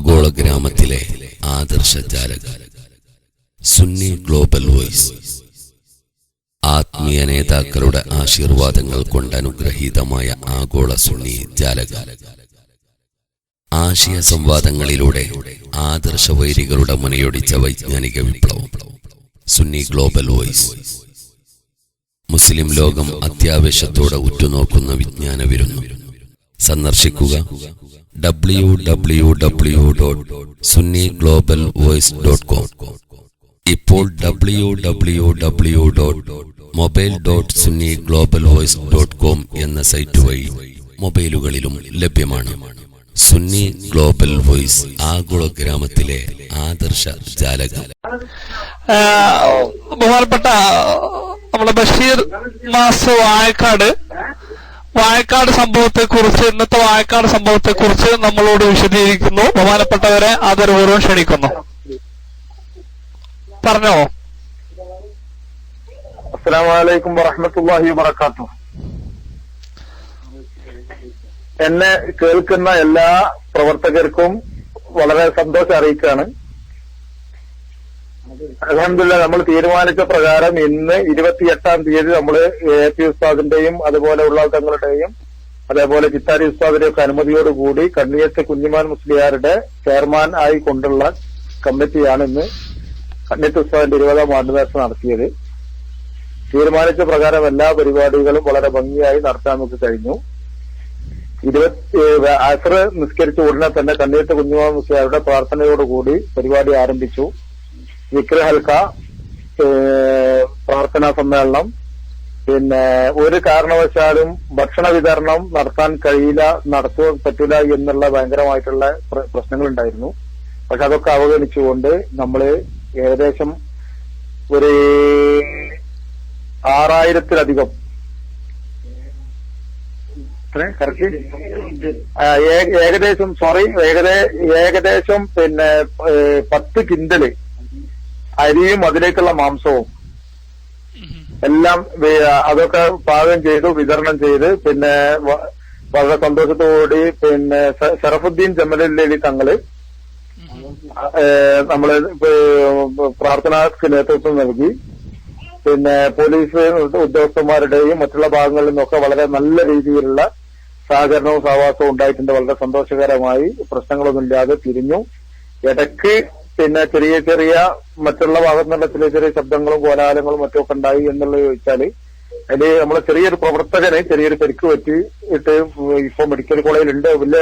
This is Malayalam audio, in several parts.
ആഗോള ഗ്രാമത്തിലെ ആദർശ ജാലക സുന്നി ഗ്ലോബൽ വോയിസ്. ആത്മീയ നേതാക്കളുടെ ആശീർവാദങ്ങൾ കൊണ്ട് അനുഗ്രഹീതമായ ആഗോള സുന്നി ജാലക. ആശയ സംവാദങ്ങളിലൂടെ ആദർശ വൈരികളുടെ മുനയൊടിച്ച വൈജ്ഞാനിക വിപ്ലവം. Sunni global voice. മുസ്ലിം ലോകം അത്യാവശ്യത്തോടെ ഉറ്റുനോക്കുന്ന വിജ്ഞാന വിരുന്നു സന്ദർശിക്കുക. W W W dot Sunni global voice dot com ഇപ്പോൾ W W W dot mobile dot Sunni global voice dot com എന്ന സൈറ്റ് വഴി മൊബൈലുകളിലും ലഭ്യമാണ്. സുന്നി ഗ്ലോബൽ വോയിസ് ആഗോള ഗ്രാമത്തിലെ ആദർശ ജാലകം. ബഹുമാനപ്പെട്ട നമ്മുടെ ബഷീർ മാസ് വായക്കാട് വായക്കാട് സംഭവത്തെ കുറിച്ച് ഇന്നത്തെ വായക്കാട് സംഭവത്തെ കുറിച്ച് നമ്മളോട് വിശദീകരിക്കുന്നു. ബഹുമാനപ്പെട്ടവരെ ആദരപൂർവം ക്ഷണിക്കുന്നു. പറഞ്ഞോ? അസ്സലാമലൈക്കും വറഹമത്തല്ലാഹി വബർക്കാത്തു എന്നെ കേൾക്കുന്ന എല്ലാ പ്രവർത്തകർക്കും വളരെ സന്തോഷം അറിയിക്കുകയാണ്. അലഹമില്ല നമ്മൾ തീരുമാനിച്ച പ്രകാരം ഇന്ന് ഇരുപത്തിയെട്ടാം തീയതി നമ്മൾ എ പി ഉസ്താദിന്റെയും അതുപോലെ ഉള്ള തങ്ങളുടെയും അതേപോലെ ചിത്താരി ഉസ്താദിന്റെയും ഒക്കെ അനുമതിയോടുകൂടി കണ്ണിയത്ത് കുഞ്ഞിമാൻ മുസ്ലിയാരുടെ ചെയർമാൻ ആയി കൊണ്ടുള്ള കമ്മിറ്റിയാണ് ഇന്ന് കണ്ണിയത്ത് ഉസ്താദിന്റെ ഇരുപതാം വാർഡ് നടത്തിയത്. തീരുമാനിച്ച പ്രകാരം എല്ലാ പരിപാടികളും വളരെ ഭംഗിയായി നടത്താൻ നമുക്ക് കഴിഞ്ഞു. ഇരുപത്തി അസർ നിസ്കരിച്ച ഉടനെ തന്നെ കണ്ണീട്ട് കുഞ്ഞുമാ മുസ്ലിയാരുടെ പ്രാർത്ഥനയോടുകൂടി പരിപാടി ആരംഭിച്ചു. വിക്ര പ്രാർത്ഥനാ സമ്മേളനം പിന്നെ ഒരു കാരണവശാലും ഭക്ഷണ വിതരണം നടത്താൻ കഴിയില്ല നടത്തുവാൻ പറ്റില്ല എന്നുള്ള ഭയങ്കരമായിട്ടുള്ള പ്രശ്നങ്ങൾ ഉണ്ടായിരുന്നു പക്ഷെ അതൊക്കെ അവഗണിച്ചുകൊണ്ട് നമ്മൾ ഏകദേശം ഒരു ആറായിരത്തിലധികം ഏകദേശം സോറി ഏകദേ ഏകദേശം പിന്നെ പത്ത് കിൻഡൽ അരിയും അതിലേക്കുള്ള മാംസവും. എല്ലാം അതൊക്കെ പാകം ചെയ്തു വിതരണം ചെയ്ത് പിന്നെ വളരെ സന്തോഷത്തോടുകൂടി പിന്നെ സറഫുദ്ദീൻ ഷറഫുദ്ദീൻ ജമലി തങ്ങൾ നമ്മൾ പ്രാർത്ഥനാക്ക് നേതൃത്വം നൽകി. പിന്നെ പോലീസ് ഉദ്യോഗസ്ഥന്മാരുടെയും മറ്റുള്ള ഭാഗങ്ങളിൽ നിന്നൊക്കെ വളരെ നല്ല രീതിയിലുള്ള സഹകരണവും സഹവാസവും ഉണ്ടായിട്ടുണ്ട്. വളരെ സന്തോഷകരമായി പ്രശ്നങ്ങളൊന്നുമില്ലാതെ തിരിഞ്ഞു. ഇടയ്ക്ക് പിന്നെ ചെറിയ ചെറിയ മറ്റുള്ള ഭാഗത്തു നിന്നുള്ള ചെറിയ ചെറിയ ശബ്ദങ്ങളും കോലാഹലങ്ങളും മറ്റുമൊക്കെ ഉണ്ടായി എന്നുള്ളത് ചോദിച്ചാൽ അതിൽ നമ്മളെ ചെറിയൊരു പ്രവർത്തകനെ ചെറിയൊരു പരിക്ക് പറ്റി ഇട്ട് ഇപ്പൊ മെഡിക്കൽ കോളേജിൽ ഉണ്ട്. വലിയ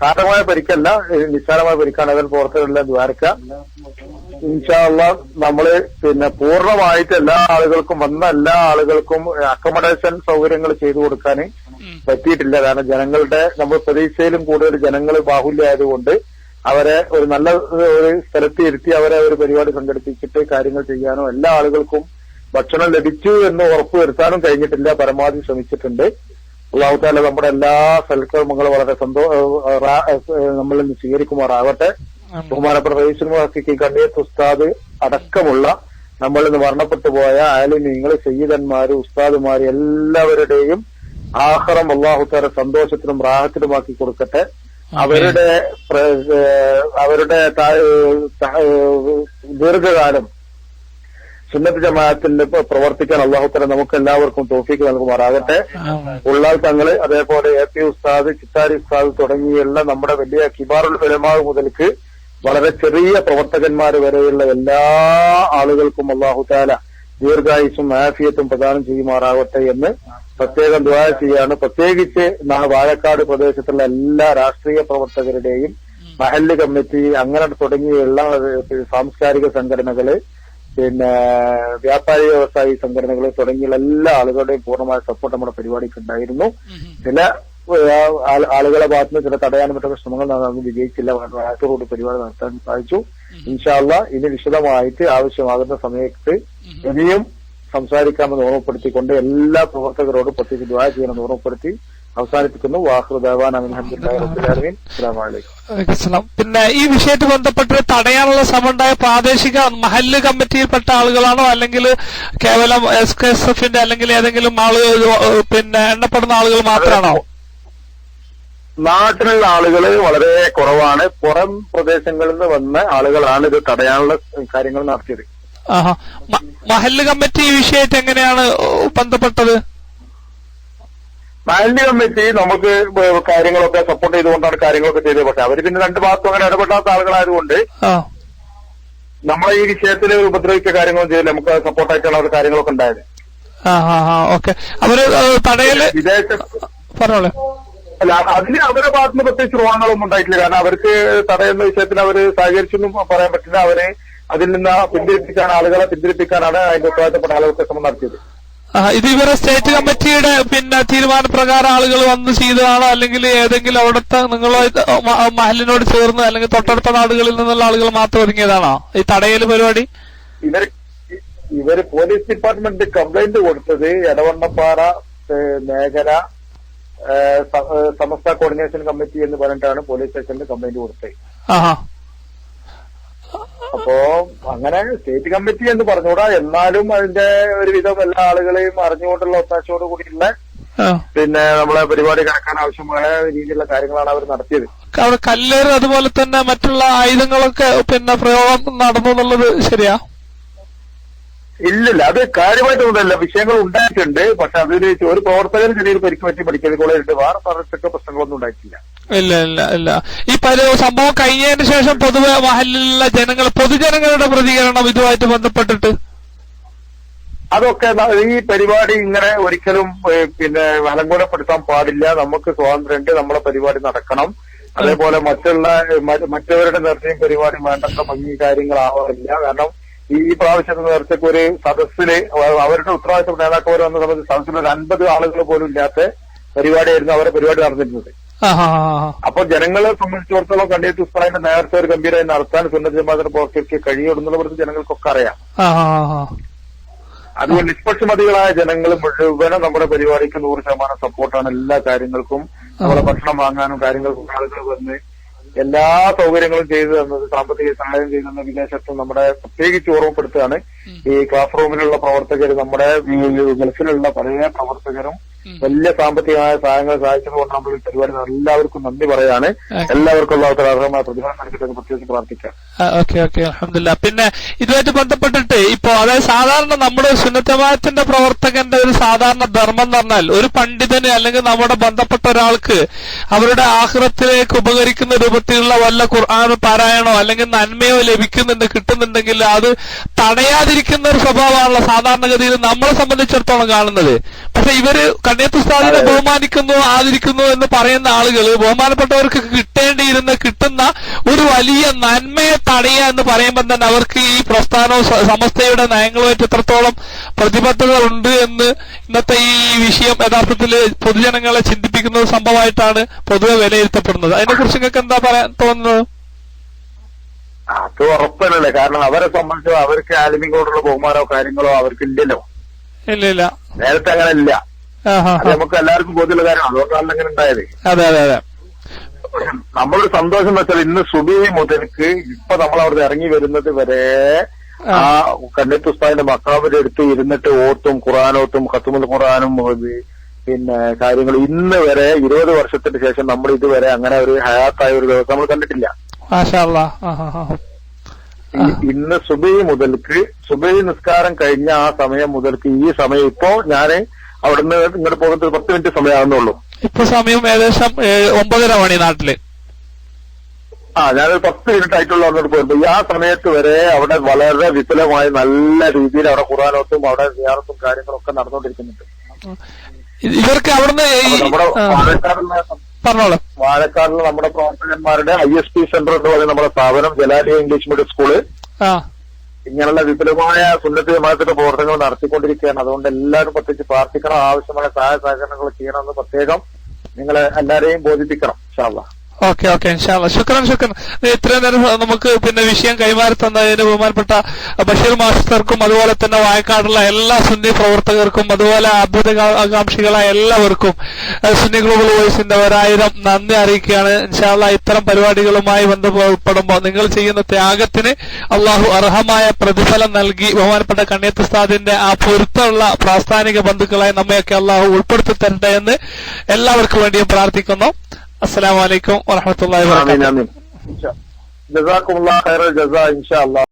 സാരമായ പരിക്കല്ല നിസ്സാരമായ പരിക്കാണ് അതിൽ പ്രവർത്തകരെല്ലാം ദ്വാരക്ക. ഇൻഷാല്ല നമ്മൾ പിന്നെ പൂർണമായിട്ട് എല്ലാ ആളുകൾക്കും വന്ന എല്ലാ ആളുകൾക്കും അക്കോമഡേഷൻ സൗകര്യങ്ങൾ ചെയ്തു കൊടുക്കാൻ പറ്റിയിട്ടില്ല. കാരണം ജനങ്ങളുടെ നമ്മൾ പ്രതീക്ഷയിലും കൂടുതൽ ജനങ്ങൾ ബാഹുല്യമായതുകൊണ്ട് അവരെ ഒരു നല്ല ഒരു സ്ഥലത്ത് ഇരുത്തി അവരെ ഒരു പരിപാടി സംഘടിപ്പിച്ചിട്ട് കാര്യങ്ങൾ ചെയ്യാനോ എല്ലാ ആളുകൾക്കും ഭക്ഷണം ലഭിച്ചു എന്ന് ഉറപ്പുവരുത്താനും കഴിഞ്ഞിട്ടില്ല. പരമാവധി ശ്രമിച്ചിട്ടുണ്ട്. അള്ളാഹുത്താല നമ്മുടെ എല്ലാ സൽക്കർമ്മങ്ങളും വളരെ സന്തോഷ നമ്മളിൽ നിന്ന് സ്വീകരിക്കുമാറാകട്ടെ. ബഹുമാനപ്പെട്ട റയീസുൽ കണ്ണിയത്ത് ഉസ്താദ് അടക്കമുള്ള നമ്മളിൽ നിന്ന് മരണപ്പെട്ടു പോയ നിങ്ങൾ സയ്യിദന്മാര് ഉസ്താദുമാര് എല്ലാവരുടെയും ആഹ്റം അള്ളാഹുത്താല സന്തോഷത്തിനും റാഹത്തിനുമാക്കി കൊടുക്കട്ടെ. അവരുടെ അവരുടെ ദീർഘകാലം സുന്നത്ത് ജമാഅത്തിൽ പ്രവർത്തിക്കാൻ അള്ളാഹുത്തല നമുക്ക് എല്ലാവർക്കും തോഫിക്ക് നൽകുമാറാകട്ടെ. ഉള്ളാൽ തങ്ങൾ അതേപോലെ എ പി ഉസ്താദ് ചിത്താരി ഉസ്താദ് തുടങ്ങിയുള്ള നമ്മുടെ വലിയ കിബാറുൽ ഫലമാവ് മുതൽക്ക് വളരെ ചെറിയ പ്രവർത്തകന്മാർ വരെയുള്ള എല്ലാ ആളുകൾക്കും അള്ളാഹു താല ദീർഘായുസും ആഫിയത്തും പ്രദാനം ചെയ്യുമാറാകട്ടെ എന്ന് പ്രത്യേകം ദ്വാര ചെയ്യാണ്. പ്രത്യേകിച്ച് വാഴക്കാട് പ്രദേശത്തുള്ള എല്ലാ രാഷ്ട്രീയ പ്രവർത്തകരുടെയും മഹല്ല് കമ്മിറ്റി അങ്ങനെ തുടങ്ങിയുള്ള സാംസ്കാരിക സംഘടനകൾ പിന്നെ വ്യാപാരി വ്യവസായി സംഘടനകൾ തുടങ്ങിയുള്ള എല്ലാ ആളുകളുടെയും പൂർണമായ സപ്പോർട്ട് നമ്മുടെ പരിപാടിക്ക് ഉണ്ടായിരുന്നു. ചില ആളുകളെ ഭാഗത്തുനിന്ന് ചില തടയാൻ പറ്റുന്ന ശ്രമങ്ങൾ നടന്നു വിജയിച്ചില്ല. വാഴത്തോട് പരിപാടി നടത്താൻ സാധിച്ചു. ഇൻഷാല്ല ഇനി വിശദമായിട്ട് ആവശ്യമാകുന്ന സമയത്ത് ഇനിയും സംസാരിക്കാമെന്ന് ഓർമ്മപ്പെടുത്തിക്കൊണ്ട് എല്ലാ പ്രവർത്തകരോടും പ്രത്യേകിച്ച് ദ്വാര ചെയ്യണമെന്ന് ഓർമ്മപ്പെടുത്തി അവസാനിപ്പിക്കുന്നു. പിന്നെ ഈ വിഷയത്തെ ബന്ധപ്പെട്ട് തടയാനുള്ള ശ്രമമുണ്ടായ പ്രാദേശിക മഹല്ല് കമ്മിറ്റിയിൽപ്പെട്ട ആളുകളാണോ? അല്ലെങ്കിൽ കേവലം എസ് കെ എസ് എഫിന്റെ അല്ലെങ്കിൽ ഏതെങ്കിലും ആളുകൾ പിന്നെ എണ്ണപ്പെടുന്ന ആളുകൾ മാത്രമാണോ? നാട്ടിലുള്ള ആളുകൾ വളരെ കുറവാണ്. പുറം പ്രദേശങ്ങളിൽ നിന്ന് വന്ന ആളുകളാണ് ഇത് തടയാനുള്ള കാര്യങ്ങൾ നടത്തിയത്. മഹല്ല് കമ്മിറ്റി ഈ വിഷയത്തെ എങ്ങനെയാണ് ബന്ധപ്പെട്ടത്? മാലിന്യ കമ്മിറ്റി നമുക്ക് കാര്യങ്ങളൊക്കെ സപ്പോർട്ട് ചെയ്തുകൊണ്ടാണ് കാര്യങ്ങളൊക്കെ ചെയ്തത്. പക്ഷെ അവർ പിന്നെ രണ്ട് ഭാഗത്തും അങ്ങനെ ഇടപെടാത്ത ആളുകളായതുകൊണ്ട് നമ്മളെ ഈ വിഷയത്തിൽ ഉപദ്രവിച്ച കാര്യങ്ങളും ചെയ്തില്ല. നമുക്ക് സപ്പോർട്ടായിട്ടുള്ള ഒരു കാര്യങ്ങളൊക്കെ ഉണ്ടായത്. ഓക്കെ. അവർ തടയൽ വിദേശ പറഞ്ഞോളൂ. അല്ല അതിന് അവരുടെ ഭാഗത്തുനിന്ന് പ്രത്യേകിച്ച് രോഗങ്ങളൊന്നും ഉണ്ടായിട്ടില്ല. കാരണം അവർക്ക് തടയുന്ന വിഷയത്തിൽ അവർ സഹകരിച്ചൊന്നും പറയാൻ പറ്റില്ല. അവരെ അതിൽ നിന്ന് പിന്തിരിപ്പിക്കാൻ ആളുകളെ പിന്തിരിപ്പിക്കാനാണ് അതിന്റെ ഉത്തരവാദിത്തപ്പെട്ട ആളുകൾക്ക് ശ്രമം നടത്തിയത്. ഇത് ഇവരെ സ്റ്റേറ്റ് കമ്മിറ്റിയുടെ പിന്നെ തീരുമാനപ്രകാരം ആളുകൾ വന്ന് ചെയ്തതാണോ? അല്ലെങ്കിൽ ഏതെങ്കിലും അവിടുത്തെ നിങ്ങളോ ഇത് മഹലിനോട് ചേർന്ന് അല്ലെങ്കിൽ തൊട്ടടുത്ത നാടുകളിൽ നിന്നുള്ള ആളുകൾ മാത്രം ഒരുങ്ങിയതാണോ? ഈ തടയൽ പരിപാടി? ഇവർ ഇവർ പോലീസ് ഡിപ്പാർട്ട്മെന്റ് കംപ്ലൈന്റ് കൊടുത്തത് എടവണ്ണപ്പാറ മേഖല സമസ്ത കോർഡിനേഷൻ കമ്മിറ്റി എന്ന് പറഞ്ഞിട്ടാണ് പോലീസ് സ്റ്റേഷനിൽ കംപ്ലൈന്റ് കൊടുത്തത് അപ്പോ അങ്ങനെ സ്റ്റേറ്റ് കമ്മിറ്റി എന്ന് പറഞ്ഞുകൂടാ. എന്നാലും അതിന്റെ ഒരുവിധം എല്ലാ ആളുകളെയും അറിഞ്ഞുകൊണ്ടുള്ള ഒത്താശയോട് കൂടിയുള്ള പിന്നെ നമ്മളെ പരിപാടി കടക്കാൻ ആവശ്യമായ രീതിയിലുള്ള കാര്യങ്ങളാണ് അവർ നടത്തിയത്. അവിടെ കല്ലേറ് അതുപോലെ തന്നെ മറ്റുള്ള ആയുധങ്ങളൊക്കെ പിന്നെ പ്രയോഗം നടന്നു എന്നുള്ളത് ശരിയാ? ഇല്ലില്ല അത് കാര്യമായിട്ടൊന്നുമല്ല വിഷയങ്ങൾ ഉണ്ടായിട്ടുണ്ട്. പക്ഷെ അതിന് ഒരു പ്രവർത്തകന് ചെറിയൊരു പരിക്ക് പറ്റി മെഡിക്കൽ കോളേജിൽ വേറെ പറഞ്ഞിട്ടൊക്കെ പ്രശ്നങ്ങളൊന്നും ഉണ്ടായിട്ടില്ല. ഇല്ല ഇല്ല ഇല്ല. ഈ പല സംഭവം കഴിഞ്ഞതിന് ശേഷം പൊതുവെ മഹലിലുള്ള ജനങ്ങൾ പൊതുജനങ്ങളുടെ പ്രതികരണം ഇതുമായിട്ട് ബന്ധപ്പെട്ടിട്ട്? അതൊക്കെ ഈ പരിപാടി ഇങ്ങനെ ഒരിക്കലും പിന്നെ അലങ്കോലപ്പെടുത്താൻ പാടില്ല. നമുക്ക് സ്വാതന്ത്ര്യമുണ്ട്. നമ്മളെ പരിപാടി നടക്കണം. അതേപോലെ മറ്റുള്ള മറ്റവരുടെ നേർച്ചയും പരിപാടി വേണ്ടത്ര ഭംഗി കാര്യങ്ങളാവാറില്ല. കാരണം ഈ പ്രാവശ്യത്തെ നേരത്തേക്ക് ഒരു സദസ്സിൽ അവരുടെ നേതാക്കൾ നേതാക്കന്മാർ വന്ന സമയത്ത് സദസ്സിൽ ഒരു അൻപത് ആളുകൾ പോലും ഇല്ലാത്ത പരിപാടിയായിരുന്നു അവരുടെ പരിപാടി നടന്നിരുന്നത്. അപ്പൊ അപ്പോൾ ജനങ്ങളെ സംബന്ധിച്ചിടത്തോളം കണ്ടിട്ട് ഉസ്താദിന്റെ നേരത്തെ ഒരു ഗംഭീരമായി നടത്താൻ സുന്നത്ത് പോർട്ടിക്ക് കഴിയുള്ളൂ എന്നുള്ള ജനങ്ങൾക്കൊക്കെ അറിയാം. അതുകൊണ്ട് നിഷ്പക്ഷമതികളായ ജനങ്ങൾ മുഴുവനും നമ്മുടെ പരിപാടിക്ക് നൂറ് ശതമാനം സപ്പോർട്ടാണ് എല്ലാ കാര്യങ്ങൾക്കും നമ്മളെ ഭക്ഷണം വാങ്ങാനും കാര്യങ്ങൾക്കും ആളുകൾ വന്ന് എല്ലാ സൗകര്യങ്ങളും ചെയ്തു തന്നത് സാമ്പത്തിക സഹായം ചെയ്തു തന്ന വിദേശത്ത് നമ്മുടെ പ്രത്യേകിച്ച് ഓർമ്മപ്പെടുത്തുകയാണ്. ഈ ക്ലാസ് റൂമിലുള്ള പ്രവർത്തകർ നമ്മുടെ ഗൾഫിലുള്ള പല പ്രവർത്തകരും വലിയ സാമ്പത്തികമായ സഹായങ്ങൾ സഹായിച്ചത് കൊണ്ട് നമ്മൾ ഈ പരിപാടി എല്ലാവർക്കും നന്ദി പറയാണ്. എല്ലാവർക്കും ഉള്ള അർഹമായ പ്രതിഫലം നൽകിയിട്ട് പ്രത്യേകിച്ച് പ്രാർത്ഥിക്കാം. ഓക്കെ ഓക്കെ അലഹമില്ല പിന്നെ ഇതുമായിട്ട് ബന്ധപ്പെട്ടിട്ട് ഇപ്പോ അതായത് സാധാരണ നമ്മുടെ സുന്നത്തമാത്തിന്റെ പ്രവർത്തകന്റെ ഒരു സാധാരണ ധർമ്മം എന്ന് പറഞ്ഞാൽ ഒരു പണ്ഡിതന് അല്ലെങ്കിൽ നമ്മുടെ ബന്ധപ്പെട്ട ഒരാൾക്ക് അവരുടെ ആഹ്റത്തിലേക്ക് ഉപകരിക്കുന്ന രൂപത്തിലുള്ള വല്ല ഖുർആൻ പാരായണോ അല്ലെങ്കിൽ നന്മയോ ലഭിക്കുന്നുണ്ട് കിട്ടുന്നുണ്ടെങ്കിൽ അത് തടയാതിരിക്കുന്ന ഒരു സ്വഭാവമാണല്ലോ സാധാരണഗതിയിൽ നമ്മളെ സംബന്ധിച്ചിടത്തോളം കാണുന്നത്. പക്ഷെ ഇവർ കണ്ണിയത്തുസ്താദിനെ ബഹുമാനിക്കുന്നു ആദരിക്കുന്നു എന്ന് പറയുന്ന ആളുകൾ ബഹുമാനപ്പെട്ടവർക്ക് കിട്ടേണ്ടിയിരുന്ന കിട്ടുന്ന ഒരു വലിയ നന്മയെ തടയുക എന്ന് പറയുമ്പോൾ തന്നെ അവർക്ക് ഈ പ്രസ്ഥാനവും സമസ്തയുടെ നയങ്ങളുമായിട്ട് എത്രത്തോളം പ്രതിബദ്ധത ഉണ്ട് എന്ന് ഇന്നത്തെ ഈ വിഷയം യഥാർത്ഥത്തിൽ പൊതുജനങ്ങളെ ചിന്തിപ്പിക്കുന്ന സംഭവമായിട്ടാണ് പൊതുവെ വിലയിരുത്തപ്പെടുന്നത്. അതിനെക്കുറിച്ച് നിങ്ങൾക്ക് എന്താ പറയാൻ തോന്നുന്നത്? അത് ഉറപ്പല്ലേ കാരണം അവരെ സംബന്ധിച്ച് അവർക്ക് ആലിമികളോടുള്ള ബഹുമാനമോ കാര്യങ്ങളോ അവർക്ക് ഇല്ലല്ലോ. ഇല്ല ഇല്ല നേരത്തെ അങ്ങനെ ഇല്ല അത്. നമുക്ക് എല്ലാവർക്കും ബോധ്യമുള്ള കാര്യമാണ്. അതുകൊണ്ടാണ് അങ്ങനെ ഉണ്ടായത്. അതെ അതെ അതെ. നമ്മളൊരു സന്തോഷം വെച്ചാൽ ഇന്ന് സുബി മുതൽക്ക് ഇപ്പൊ നമ്മൾ അവിടെ ഇറങ്ങി വരുന്നത് വരെ ആ. കണ്ണിത്ത് ഉസ്താദിന്റെ മക്കാബിന്റെ അടുത്ത് ഇരുന്നിട്ട് ഓത്തും ഖുറാനോത്തും ഖത്തുമുൽ ഖുറാനും പിന്നെ കാര്യങ്ങൾ ഇന്ന് വരെ ഇരുപത് വർഷത്തിന് ശേഷം നമ്മൾ ഇതുവരെ അങ്ങനെ ഒരു ഹയാത്തായ ഒരു ദിവസം നമ്മൾ കണ്ടിട്ടില്ല. ഇന്ന് സുബൈ മുതൽക്ക് സുബൈ നിസ്കാരം കഴിഞ്ഞ ആ സമയം മുതൽക്ക് ഈ സമയം ഇപ്പോ ഞാൻ അവിടുന്ന് ഇങ്ങോട്ട് പോകുന്നത് പത്ത് മിനിറ്റ് സമയമാകുന്നുള്ളൂ ഇപ്പൊ സമയം ഏകദേശം ഒമ്പതര മണി നാട്ടിൽ. ആ ഞാനൊരു പത്ത് മിനിറ്റ് ആയിട്ടുള്ള അങ്ങോട്ട് പോയിരുന്നു. ഈ ആ സമയത്ത് വരെ അവിടെ വളരെ വിപുലമായി നല്ല രീതിയിൽ അവിടെ ഖുറാനോത്തും അവിടെ സിയാറത്തും കാര്യങ്ങളൊക്കെ നടന്നുകൊണ്ടിരിക്കുന്നുണ്ട്. ഇവർക്ക് അവിടുന്ന് നമ്മുടെ വാഴക്കാടുള്ള നമ്മുടെ പ്രവർത്തകന്മാരുടെ ഐ എസ് പി സെന്റർ എന്ന് പറയുന്ന നമ്മുടെ സ്ഥാപനം ജലാലിയ ഇംഗ്ലീഷ് മീഡിയം സ്കൂൾ. ഇങ്ങനെയുള്ള വിപുലമായ സുന്നത്തി മതത്തിന്റെ പ്രവർത്തനങ്ങൾ നടത്തിക്കൊണ്ടിരിക്കുകയാണ്. അതുകൊണ്ട് എല്ലാവരും പ്രത്യേകിച്ച് പ്രാർത്ഥിക്കണം. ആവശ്യമായ സഹായ സഹകരണങ്ങൾ ചെയ്യണമെന്ന് പ്രത്യേകം നിങ്ങളെ എല്ലാവരെയും ബോധിപ്പിക്കണം. ഇൻഷാല്ലാ ഓക്കെ ഓക്കെ ഇൻഷാല്ല ശുക്രൻ ശുക്രൻ. ഇത് ഇത്രയും നേരം നമുക്ക് പിന്നെ വിഷയം കൈമാറി തന്നതിന് ബഹുമാനപ്പെട്ട ബഷീർ മാസ്റ്റർക്കും അതുപോലെ തന്നെ വായക്കാടുള്ള എല്ലാ സുന്നി പ്രവർത്തകർക്കും അതുപോലെ അഭ്യുത ആകാംക്ഷികളായ എല്ലാവർക്കും സുന്നി ഗ്ലോബൽ വോയിസിന്റെ ഒരായിരം നന്ദി അറിയിക്കുകയാണ്. ഇൻഷാല്ല ഇത്തരം പരിപാടികളുമായി ബന്ധപ്പെടുമ്പോൾ നിങ്ങൾ ചെയ്യുന്ന ത്യാഗത്തിന് അള്ളാഹു അർഹമായ പ്രതിഫലം നൽകി. ബഹുമാനപ്പെട്ട കണ്ണിയത്ത് ഉസ്താദിന്റെ ആ പൊരുത്തമുള്ള പ്രാസ്ഥാനിക ബന്ധുക്കളായി നമ്മയൊക്കെ അള്ളാഹു ഉൾപ്പെടുത്തി തരട്ടെ എന്ന് എല്ലാവർക്കും വേണ്ടിയും പ്രാർത്ഥിക്കുന്നു. السلام عليكم ورحمة الله وبركاته. آمين آمين. جزاكم الله خير الجزاء إن شاء الله.